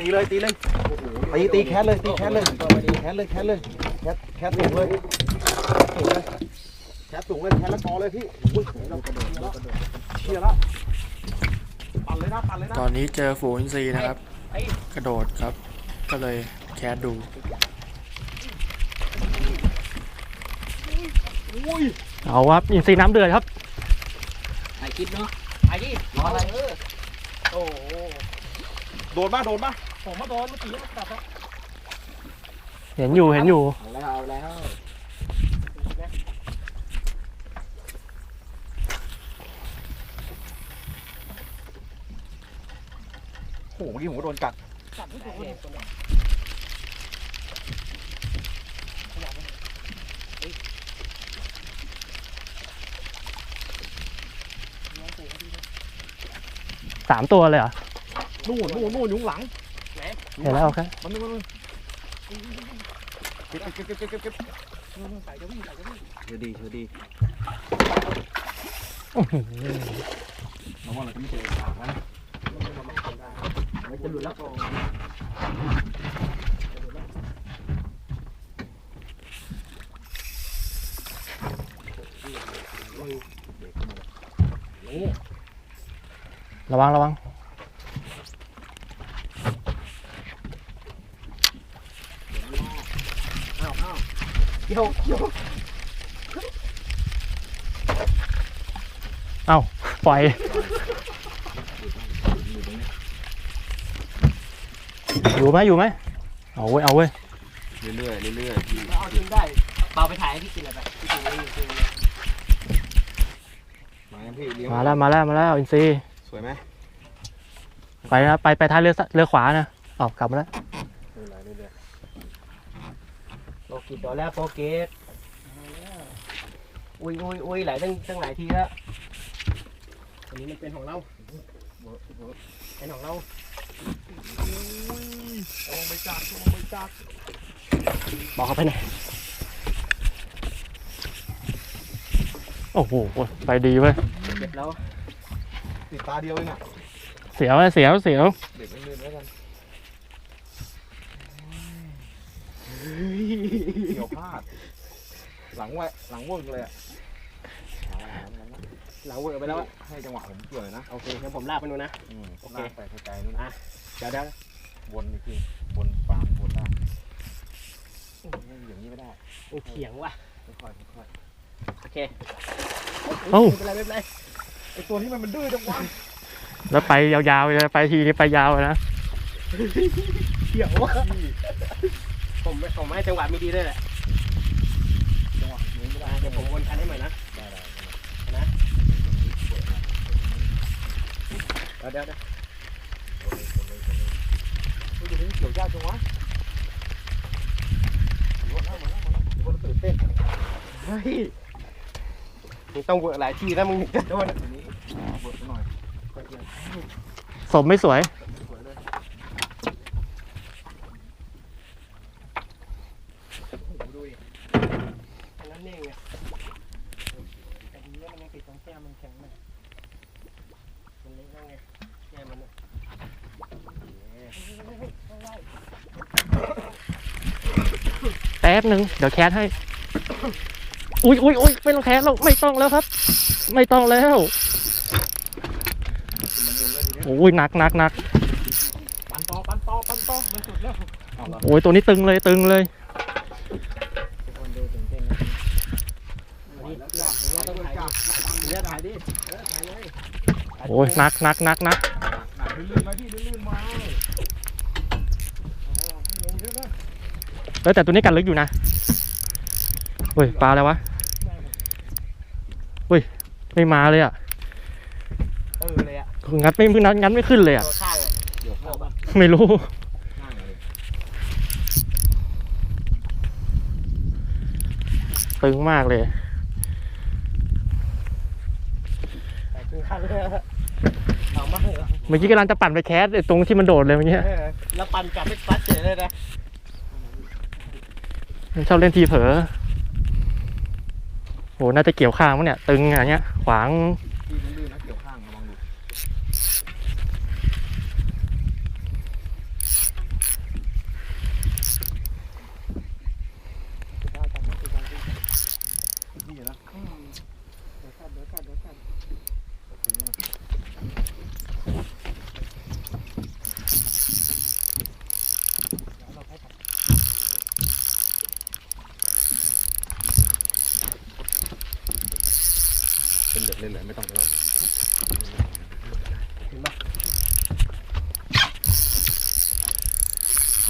ตีเลยตีเลยตีตีแคสเลยตีแคสเลยตีแคสเลยแคสเลยแคสแคสสูงเลยสูงเลยแคสสูงเลยแคสแล้วกอเลยพี่อุ้ยเรากระโดดแล้วเชียร์แล้วปั่นเลยนะปั่นเลยนะตอนนี้เจอฝูงอินทรีนะครับ กระโดดครับ ก็เลยแคสดูอุ้ยเอาครับอินทรีย์น้ำเดือดครับถ่ายคลิปเนาะถ่ายดิรออะไรเออโอ้ โหโดนป่ะโดนป่ะผมมาโดนเมื่อกี้กลับแล้วเห็นอยู่เห็นอยู่ เอาแล้วเอาแล้วโอ้โหเมื่อกี้ผมก็โดนกัดกลับไม่ถูกเลยคนเนี่ยสามตัวเลยเหรอ นู่นนู่นนู่นยุงหลังเห็นแล้วโอเคมันนู่นมันนู่นเก็บเก็บเก็บเก็บเก็บเก็บใส่จะวิ่งใส่จะวิ่งเชื่อดีเชื่อดีอื้อหือน้องว่าเราจะไม่เจอปากนะมันจะหลุดแล้วระวังระวัง เกี่ยวเกี่ยวเอ้าปล่อย อยู่ไหมอยู่ไหมเอาเว้ยเอาเว้ยเรื่อยๆเรื่อยๆพี่เอาจริงได้เปาไปถ่ายให้พี่กินอะไรไปพี่กินอะไรอยู่กินอะไรมายังพี่เลี้ยงมาแล้วมาแล้วมาแล้วอินทรีย์สวยไหมไปนะไปไปท้ายเรือเรือขวานะออกกลับมาแล้ว เรื่อยๆเรื่อย โปรกิตตัวแล้วโปรเกตอุ้ยอุ้ยอุ้ยหลายตั้งตั้งหลายทีแล้วอันนี้มันเป็นของเราเป็นของเราๆลงไปจักลงไปจักบอกเขาไปไหนโอ้โหไปดีเว้ยเก็บแล้วติดตาเดียวเองอะเสียวเสียวเสียวเด็กเล่นๆแล้วกัน เกี่ยวพลาด หลังไว้หลังเวิร์กเลยอะหลังเวอร์ไปแล้วอะให้จังหวะผมเกี่ยวหน่อยนะโอเคงั้นผมลากไปนู่นนะ อืมโอเค ลากไปไกลๆนู่นนะเดี๋ยวเดี๋ยววนอีกทีวนฟาร์มวนได้อย่างนี้ไม่ได้โอ้เขียงว่ะค่อยๆค่อยโอเคเอ้า ไม่เป็นไรไม่เป็นไรๆไอตัวนี้มันมันดื้อจังวะแล้วไปยาวๆเลยไปทีนี้ไปยาวเลยนะเขียวว่ะ ผมไม่ผมให้จังหวะมีดีด้วยแหละจังหวะนี้ไม่ได้อะเดี๋ยวผมวนคันให้ใหม่นะได้ได้นะได้เดี๋ยวเดี๋ยวเดี๋ยวเฮ้ยตัวนี้เกี่ยวยากจังวะวนแล้ววนแล้ววนแล้ววนตื่นเต้นเฮ้ยมึงต้องเวอร์หลายทีแล้วมึงถึงจะโดนตัวนี้เวิร์กหน่อยสมไม่สวยสวยเลย ดูดิอันนั้นนี่ไงแต่ดีว่ามันยังติดตรงแก้มมันแข็งมากมันเล็กแล้วไงแก้มมันอะแป๊บหนึ่งเดี๋ยวแคสให้ อุ้ยอุ้ยอุ้ยไม่ต้องแคสแล้วไม่ต้องแล้วครับ ไม่ต้องแล้วมันวนแล้วทีเนี้ยโอ้ยหนักหนักหนักปันต่อปันต่อปันต่อมันสุดแล้วเอาละโอ้ยตัวนี้ตึงเลยตึงเลย ทุกคนดูตื่นเต้นนะอันนี้เลือดต้องถ่ายดิเลือดถ่ายดิเลือดถ่ายเลย โอ้ยนักนักนักนักลื่นๆไหมพี่ลื่นๆไหมเออแต่ตัวนี้กันลึกอยู่นะเฮ้ยปลาอะไรวะเฮ้ยไม่มาเลยอะเออเลยอะงัดไม่งัดงัดไม่ขึ้นเลยอะตัวข้างเดี๋ยวเข้าเอาปะไม่รู้ตึงมากเลย มื่อกี้กำลังจะปั่นไปแคสไอ้ตรงที่มันโดดเลยเมื่อกี้แล้วปั่นกลับไม่ปัดเฉยเลยนะชอบเล่นทีเผลอโหน่าจะเกี่ยวข้างมั้งเนี่ย ตึงอย่างเงี้ย ขวางทีมันดื้นเกี่ยวข้างระวัง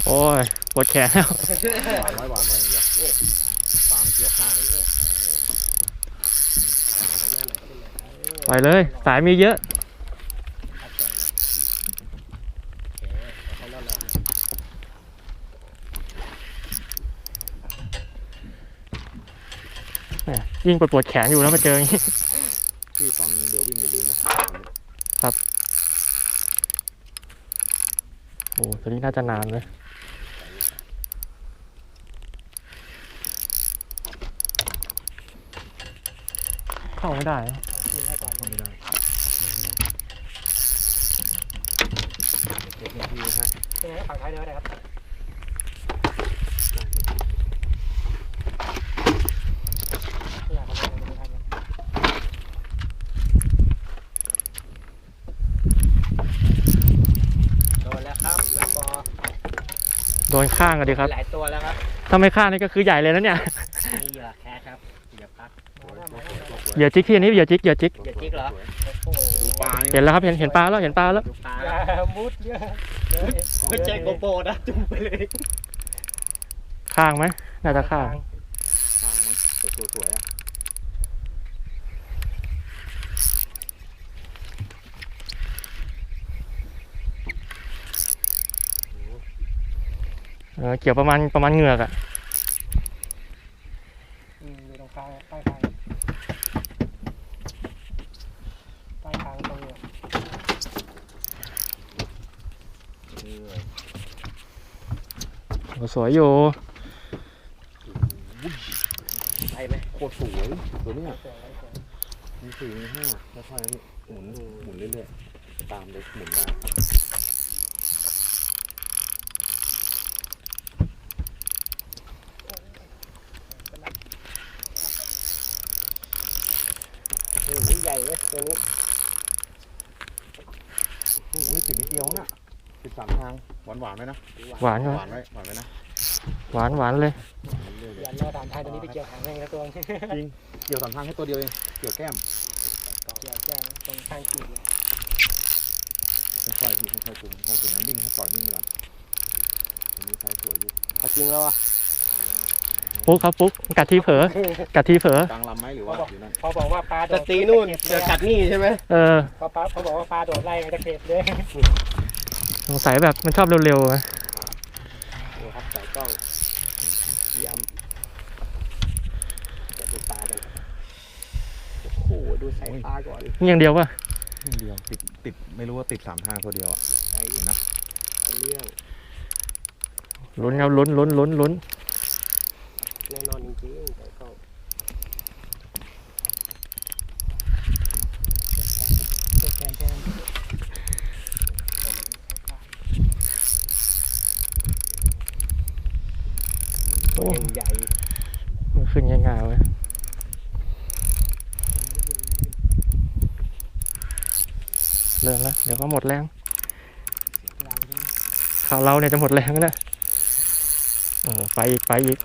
โอ้ยปวดแขนแล้วหวานไว้หวานไว้อย่างเดียวตามเกี่ยวข้างปล่อยเลย สายมีเยอะแหม่ยิ่งปวดปวดแขนอยู่แล้วมาเจออย่างนี้ที่ตอนเดี๋ยววิ่งอย่าลืมนะโอ้ตัวนี้น่าจะนานเลย เข้าไม่ได้นะทำไม่ได้เก็บนาทีนะฮะเป็นไงฝั่งท้ายเรือได้ครับอยากทำอะไรก็ทำเลยโดนแล้วครับแล้วก็โดนข้างกันดีครับ หลายตัวแล้วครับถ้าไม่ข้างนี่ก็คือใหญ่เลยนะเนี่ย เหยื่อจิกที่อันนี้เหยื่อจิกเหยื่อจิกเหยื่อจิกเหรอโอ้โหดูปลานี่เห็นแล้วครับเห็นเห็นปลาแล้วเห็นปลาแล้วดูปลามุดเยอะไม่ใช่โกโปรนะจุ่มไปเลยข้างไหมน่าจะข้างทางมั้งสวยๆอะเออเกี่ยวประมาณประมาณเหงือกอะ อืมอยู่ตรงกลางใต้คางใต้คางตรงเหนี้ โอ้ สวยอยู่ไปไหมโคตรสวยตัวเนี้ยมีสี่มีห้าค่อยๆนะพี่หมุนหมุนเรื่อยๆตามเลยหมุนได้ใหญ่เลยตัวนี้โอ้ยติดนิดเดียวน่ะ ติดสามทางหวานหวานๆไหมนะหวานหใช่ไหมวานไหมหวานไหมนะหวานหวานเลยเรื่อยอย่าเลือดตามท้ายตัวนี้ไปเกี่ยวหางแม่งแล้วตัวนี้ๆจริงเกี่ยวสามทางแค่ตัวเดียวเองเกี่ยวแก้มเกี่ยวแก้มตรงข้างกีบเลยค่อยๆพี่ค่อยๆจุงค่อยๆจุงมันวิ่งให้ปล่อยวิ่งไปก่อนตัวนี้ใช้สวยอยู่เอาจริงแล้วอะปุ๊กครับปุ๊กกัดทีเผลอกัดทีเผลอกลางลำไหมหรือว่าอยู่นั่นพอบอกว่าปลาจะตีนู่นเจอกัดนี่ใช่ไหมเออพอปลาเขาบอกว่าปลาโดดไล่มันจะเก็บเลย สงสัยแบบมันชอบเร็วๆอะดูครับสายกล้องเยี่ยมเดี๋ยวดูปลากันโอ้โหดูสายปลาก่อนนี่อย่างเดียวป่ะนิดเดียวติดติดไม่รู้ว่าติดสามทางตัวเดียวอะไอ้เห็นนะเรื่องลุ้นครับลุ้นลุ้นลุ้นลุ้นแน่นอนจริงๆสายกล้องแทนแทน โอ้ใหญ่มันขึ้นง่ายๆเว้ยเริ่มแล้วเดี๋ยวก็หมดแรงยาวด้วยข่าวเราเนี่ยจะหมดแรงแล้วนะโอ้โหไปอีกไปอีก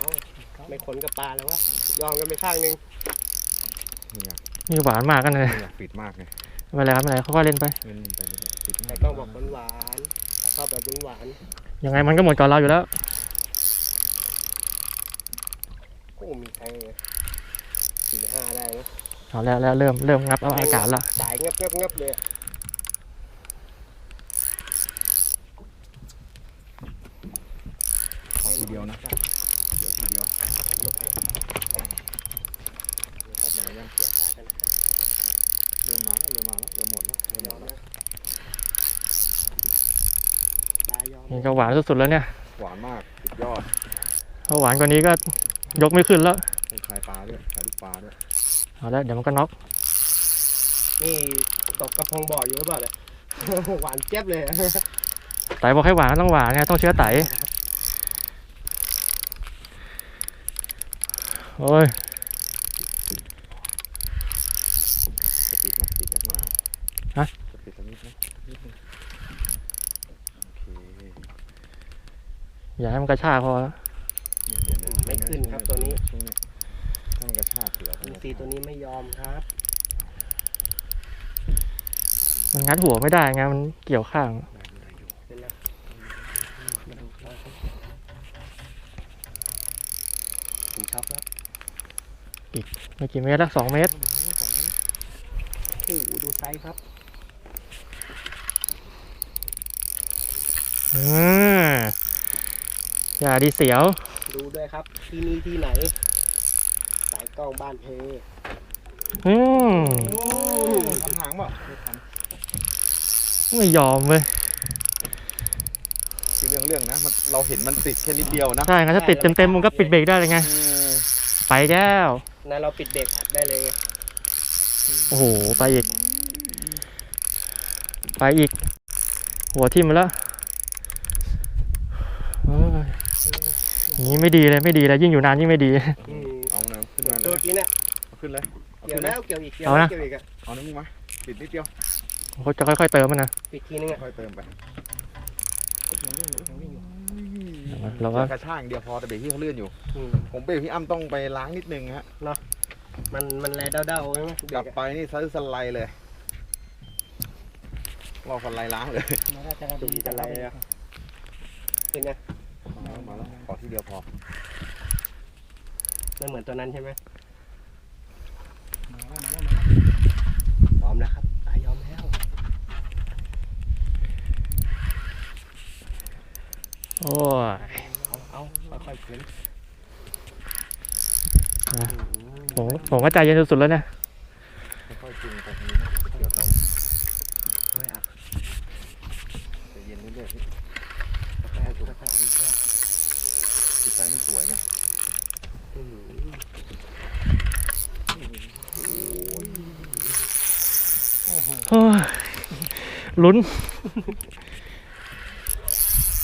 ไม่ขนกับปลาแล้ววะยอมกันไปข้างหนึงไม่อยากนี่หวานมากกันเลยไม่อยากปิดมากไงไม่เป็นไรครับไม่เป็นไรค่อยๆเล่นไปเล่นไปเรื่อยๆปิดแต่มากกล้องบอกหวานๆชอบแบบหวานยังไงมันก็หมดก่อนเราอยู่แล้ว ๆโอ้มีใครสี่ห้าได้นะเอาแล้วแล้วเริ่มเริ่มงับเอาอากาศละสายงับงับงับเลยอะขอทีเดียวนะเดี๋ยวทีเดียวเดี๋ยวยังเสียตากันนะเริ่มมาแล้วเริ่มมาแล้วเริ่มหมดแล้วเริ่มยหอมมดแล้วนะตายอมนี่ก็หวานสุดๆแล้วเนี่ย หวานมากสุดยอดถ้าหวานกว่านี้ก็ ยกไม่ขึ้นแล้วขายปลาด้วยขายลูกปลาด้วยเอาละเดี๋ยวมันก็น็อกนี่ตกกระพงบ่ออยู่หรือเปล่าเนี่ย หวานเจ็บเลย ไตบอกให้หวานต้องหวานไงต้องเชื้อไตโอ้ยปิดนะปิดนะมาปิดตรงนี้นะอย่าให้มันกระชากพอ ขึ้นครับตัวนี้ช่วงนี้ถ้ามันกระชากเสืออินซีตัวนี้ไม่ยอมครับมันงัดหัวไม่ได้ไงมันเกี่ยวข้างเป็นแล้วมาดูครับผมช็อกแล้วไม่กี่เมตรละสองเมตรโอ้โหดูไซส์ครับอืม อย่าดีเสียว ดูด้วยครับ ที่นี่ที่ไหน สายกล้องบ้านเพอืมทำหางเปล่าไม่ยอมเว้ยคือเรื่องเรื่องนะมันเราเห็นมันติดแค่นิดเดียวนะใช่งั้นถ้าติดเต็มๆมันก็ปิดเบรกได้เลยไงอืมไปแล้วนั่นเราปิดเบรกอัดได้เลยไงโอ้โห ไปอีก ไปอีก หัวทิ่มไปแล้วเอ้ยอย่าง นี้ไม่ดีเลยไม่ดีเลยยิ่งอยู่นานยิ่งไม่ดีอืมเอานะขึ้นมาเลตัวยกี้เนี่ยเอาขึ้นเลยเอาเกี่ยวขึ้นเลยแล้วเกี่ยวอีกเกี่ยวเอาแล้นะวเกี่ยวอีกอะเอาน้ำมึงมาติดนิดเดียวเขาจะค่อยๆเติมมันนะปิดทีนึงอะค่อยเติมไปเราก็กระชากอย่างเดียวพอแต่เบรกที่เขาเลื่อนอยู่ อืมผมเบรกพี่อ้ำต้องไปล้างนิดนึงฮะมันมันแลเด้าๆใช่ไหมกลับไปนี่ซื้อสไลด์เลยรอสไลด์ล้างเลย จุ่มจะไรอะเป็นไง มาแล้วมาแล้วขอที่เดียวพอไม่เหมือนตัวนั้นใช่ไหมพร้อมนะครับตายยอมแล้วโอ้ยเอาเอาค่อยๆขึ้นผมผมก็ใจเย็นสุดๆแล้วเนี่ยค่อยๆจึงไปทางนี้นะเดี๋ยวต้องไม่อัดใจเย็นเรื่อยๆ พี่กาแฟกาแฟกาแฟจิตใจมันสวยไงอืมโอ้ยลุ้น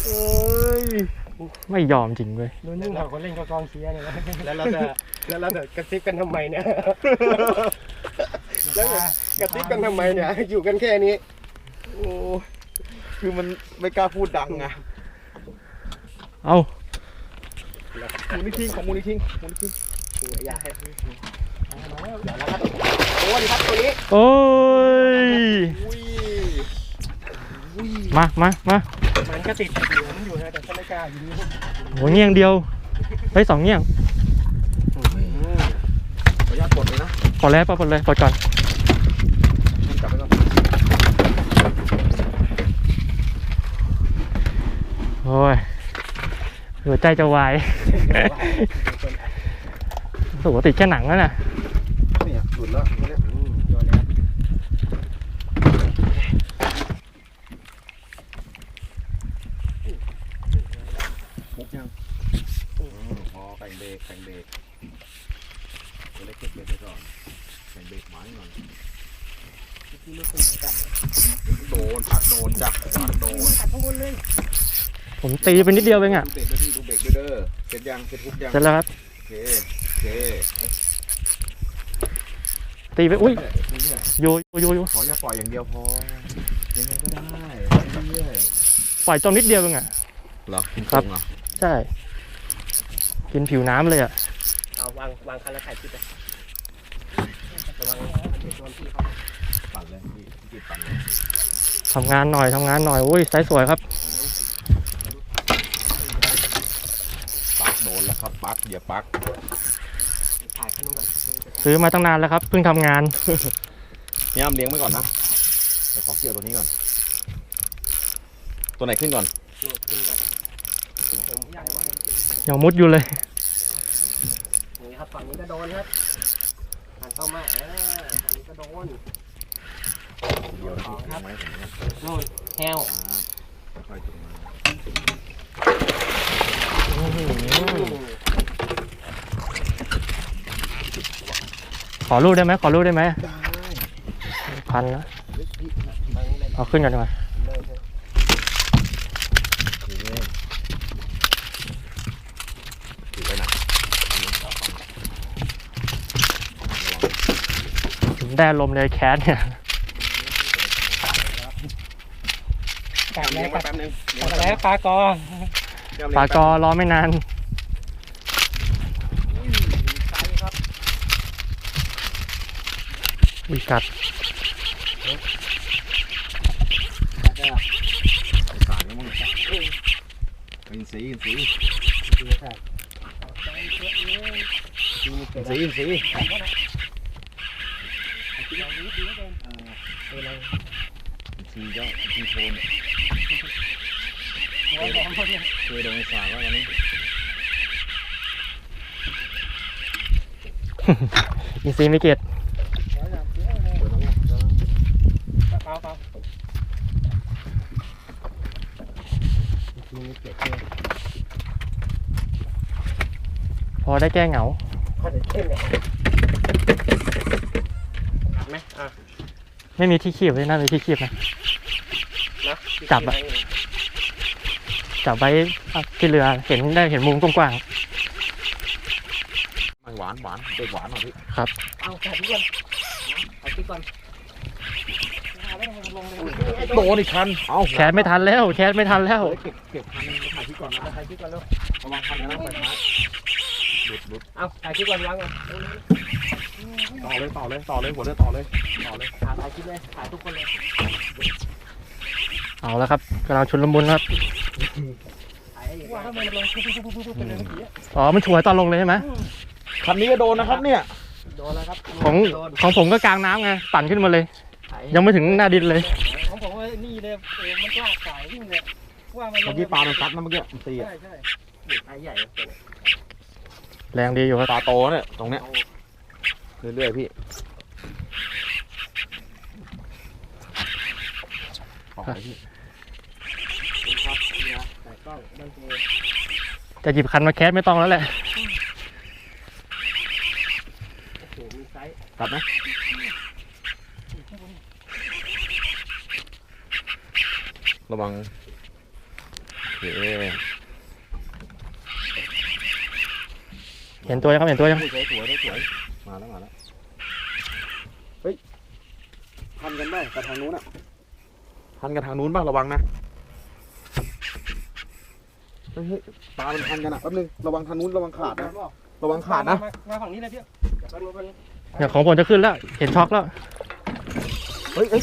เอ้ยไม่ยอมจริงเว้ยดูนึ่งเราคนเล่นกับกองเชียร์เนี่ยนะแล้วเราจะแล้วเราจะกระซิบกันทำไมเนี่ย แล้วจะกระซิบกันทำไมเนี่ย อยู่กันแค่นี้ โอ้ คือมันไม่กล้าพูดดังไง เอามูนิทิ้งของมูนิทิ้งมูนิทิ้งอยากให้เดี๋ยวนะครับโอ้ดีครับตัวนี้โอ้ยอุ้ยมามามามันก็ติดเหลืองอยู่นะแต่ก็ไม่กล้ายิงหัวเงี้ยงเดียวเฮ้ยสองเงี้ยงขออนุญาตกดเลยนะพอแล้วปะพอเลยปล่อยก่อนมันจับไปก่อนโอ้ย หัวใจจะวายรู้สึกว่าติดแค่หนังแล้วน่ะเนี่ยหลุดแล้วเนี่ย โดนแล้ว มุกยังพอแข่งเบรกแข่งเบรกจะได้เก็บเบรกไปก่อนแข่งเบรกหมาก่อน ที่ลูกคุณเหมือนกัน โดนปัดโดนจับปัดโดน ตัดข้างบนเลย ผมตีไปนิดเดียวเองอะดูเบรกด้วยพี่ดูเบรกด้วยเด้อเสร็จยังเสร็จทุกยังเสร็จแล้วครับ โอเคโอเคตีไปอุ้ยเรื่อยโยโยโยๆขออย่าปล่อยอย่างเดียวพอยังไงก็ได้เรื่อยปล่อยจมนิดเดียวเองอะ ๆเหรอกินครับตงเหรอใช่ กินผิวน้ำเลยอะ เอาวางวางคันละถ่ายคลิปไประวังโดนพี่เขาปั่นเลยพี่พี่กินปั่นเลยทำงานหน่อยทำงานหน่อยอุ้ยไซส์สวยครับ ปักโดนแล้ว ครับปักอย่าปักถ่ายคันนู้นก่อนซื้อมาตั้งนานแล้วครับเพิ่งทำงานย่ามเลี้ยงไว้ก่อนนะเดี๋ยวขอเกี่ยวตัวนี้ก่อน ตัวไหนขึ้นก่อนโดนขึ้นก่อนผมอยากวางยังมุดอยู่เลย นี่ครับฝั่งนี้ก็โดนครับฝั่งเข้ามาเออฝั่งนี้ก็โดนเดียวนะพี่ทำไมผมนะโน่นแฮวค่อยๆจุงมาขอ รูปได้ไหมขอรูปได้ไหมพันนะฝั่งนี้เลยเอาขึ้นก่อนดีกว่าเลยเลยถือเลยถือไปนะได้ลมณ์เลยแคสเนี่ยแต่เลี้แล้ยงวไว้แป๊บนึงเลี้ยงแต่ไว้แล้วปลากอแก้วเล็ปลากอรอไม่นาน อุ้ยไซส์ครับ วิกัดสารแล้วมั้งอินซีอินซีดีค่าจะสายกันซีอินซีเอาเข้ามเอาที่เราดีดีแล้วกันเออเป็นไรอินซีก็อินซีโทนเคยโดนสาบว่าวันนี้อินซีไม่เกต ร้อนแบบเยอะเลย เปิดแล้วไง เปล่าเปล่ามีเกล็ดด้วย พอ ได้แก้เหงาข้อเด็ดเข้มเลยหักไหมอะไม่มีที่คีบเลยน่ามีที่คีบนะ นะจับอะ จับไว้ที่เรือเห็นได้เห็นมุมกว้างไม่หวานหวานเด็กหวานหน่อยพี่เอาแต่ที่ก่อนเอาที่ก่อนเอาไว้ลงเลยโดนอีกคันเอ้าๆแคสไม่ทันแล้ว แคสไม่ทันแล้ว เก็บเก็บคันมาถ่ายที่ก่อนนะถ่ายคลิปก่อนเร็วระวังคันนะไปท้าย หลุดหลุดเอาถ่ายคลิปก่อนวางก่อนต่อเลยต่อเลยต่อเลยหัวเรือต่อเลยต่อเลยถ่ายถ่ายคลิปเลยถ่ายทุกคนเลยเอาแล้วครับกำลังชุนลมุนครับถ่ายว่าทำไมมันลงปุ๊บปุ๊บปุ๊บปุ๊บเป็นเลยเมื่อกี้อะอ๋อมันฉวยตอนลงเลยใช่ไหมคันนี้ก็โดนนะครับเนี่ยโดนแล้วครับของโดนของผมก็กลางน้ำไงปั่นขึ้นมาเลยถ่ายยังไม่ถึงหน้าดินเลยของผมว่านี่เลยเออมันลากสายวิ่งเลยว่ามันลเมื่งอกี้ปลามันซัดนะเมื่อกี้มันตีอะใช่ใช่ไอ้ใหญ่ แรงดีอยู่ครับปลาโตเนี่ยตรงเนี้ยเรื่อยๆพี่ออกไปพี่ครับเนี่ยแต่กล้องมันเจอจะหยิบคันมาแคสไม่ต้องแล้วแหละโอ้โหมีไซส์ตัดไหมระวังโอเค เห็นตัวยังครับเห็นตัวยัง สวยสวยสวยมาแล้วมาแล้วเฮ้ยพันกันได้กับทางนู้นอะพันกับทางนู้นบ้างระวังนะเฮ้ยเฮ้ยปลามันพันกันอะแป๊บนึงระวังทางนู้นระวังขาดนะระวังขาดนะมามาฝั่งนี้เลยพี่เดี๋ยวแป๊บนึงแป๊บนึงเนี่ยของผมจะขึ้นแล้ว เห็นช็อกแล้ว เฮ้ยเฮ้ย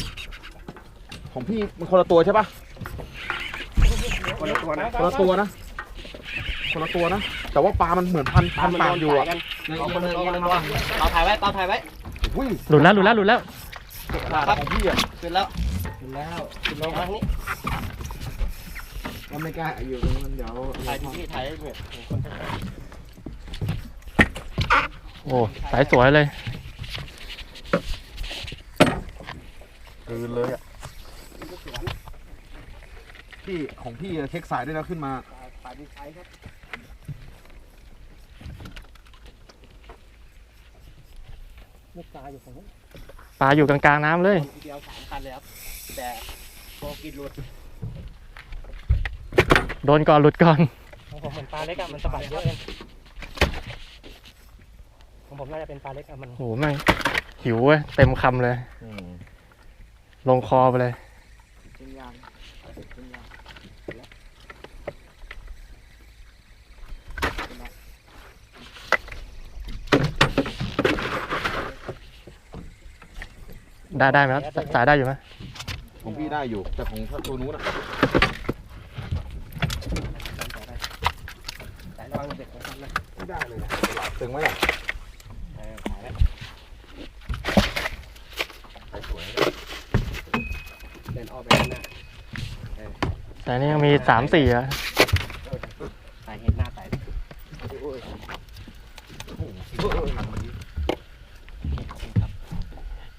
ของพี่มันคนละตัวใช่ปะคนละตัวนะคนละตัวนะ คนละตัวนะ แต่ว่าปลา มันเหมือนพันพันปากอยู่อะเอาคนละตัวคนละตัวเอาถ่ายไว้เอาถ่ายไว้อุ้ยหลุดแล้วหลุดแล้วหลุดแล้วขาดของพี่อะขึ้นแล้วขึ้นแล้วขึ้นลงทางนี้ก็ไม่กล้าอยู่ตรงนั้นเดี๋ยวถ่ายที่พี่ถ่ายเนี่ยคนถ่ายโอ้สายสวยเลยคืนเลยอะพี่ของพี่อะเช็คสายด้วยนะขึ้นมาถ่ายที่ไซส์ครับ ลูกตาอยู่ฝั่งนู้นปลาอยู่กลางๆน้ำเลย ทีเดียวสามคันเลยครับแต่โปรกินหลุดโดนก่อนหลุดก่อน ของผมเหมือนปลาเล็กอะมันสะบัดเยอะเองของผมน่าจะเป็นปลาเล็กอะมันโอ้โหแม่งหิวเว้ยเต็มคำเลย ลงคอไปเลยเป็นยางเป็นยาง ได้ได้ไหมครับสสายได้อยู่ไหมของพี่ได้อยู่ แต่ของตัวนู้นอะสายระวังเด็กนะครับนะไม่ได้เลยตึงไว้อะเออถ่ายไว้เดินออกไปข้างหน้าแต่นี่ยังมีสามสี่อะ ถ่ายเห็นหน้าถ่าย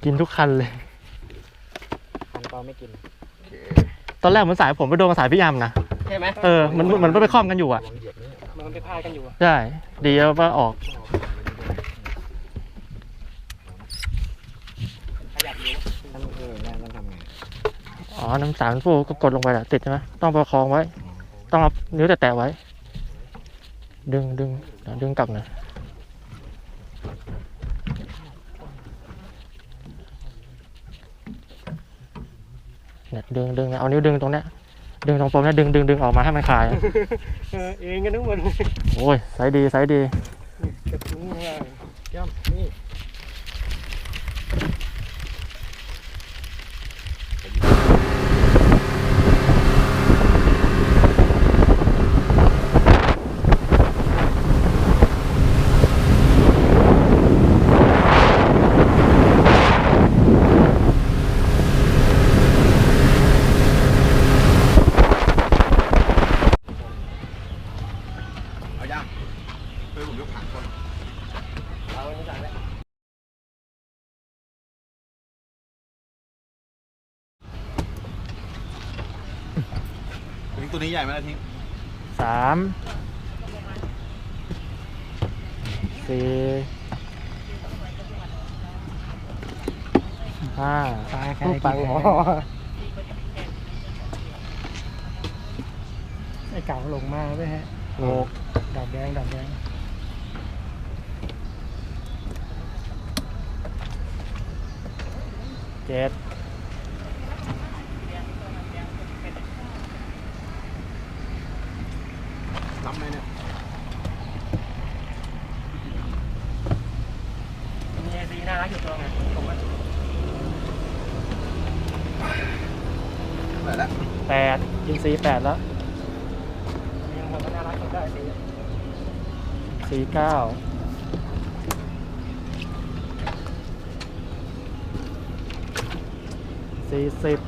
กินทุกคันเลย คันก็ไม่กิน ตอนแรกเหมันสายผมไปโดนกับสายพี่ยามนะ ใช่ไหมเออ มันมันมันไปคล้องกันอยู่อะ มันไปพายกันอยู่อะใช่ ดีแล้วว่าออก ขยับอยู่นั่นเออนั่นนั่นทำไงอ๋อ น้ำสารฟูก็กดลงไปแหละติดใช่ไหมต้องประคองไว้ ต้องเอานิ้วแตะๆไว้ ดึงดึงเดี๋ยวดึงกลับหน่อย เนี่ยดึงดึงเอานิ้วดึงตรงเนี้ยดึงตรงปมเนี่ยดึงดึงดึงออกมาให้มันคลายอะเออเองกันทั้งหมดโอ้ยไซส์ดีไซส์ดี กระทุ้งมาย่ำนี่ เอายัง เฮ้ยผมยกถังก่อนเอาอันนี้สั่งแล้วทิ้งตัวนี้ใหญ่ไหมล่ะทิ้งสามสี่ห้าตายแค่ปังหมอไอ้เก่าลงมาไหมฮะหกดอกแดงดอกแดง เจ็ดล้ำไหมเนี่ยมีไอซีน่ารักอยู่ตัวไงผมว่าเท่าไหร่แล้วแปดอินซีย์แปดแล้วยังผมก็น่ารักสุดได้สีสี่เก้า สี่สิบ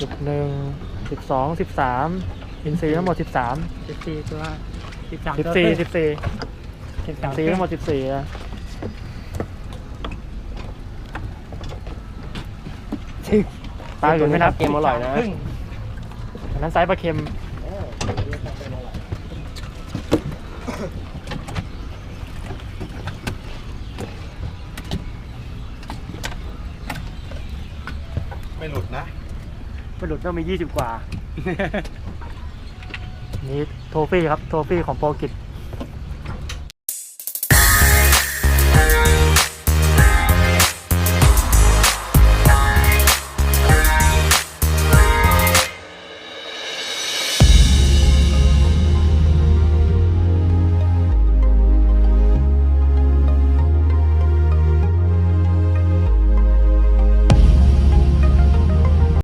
สิบหนึ่งสิบสองสิบสามอินซีย์ทั้งหมดสิบสามสิบสี่ตัวสิบสามสิบตัวสี่สิบสี่สิบอิสานมซีย์ทั้งหมดสิบสี่อะปลาอื่นไม่นับเกมอร่อยนะอันนั้นไซส์ปลาเค็ม ไม่หลุดนะไม่หลุดต้องมียี่สิบกว่า นี่โทฟี่ครับ โทฟี่ของโปรกิต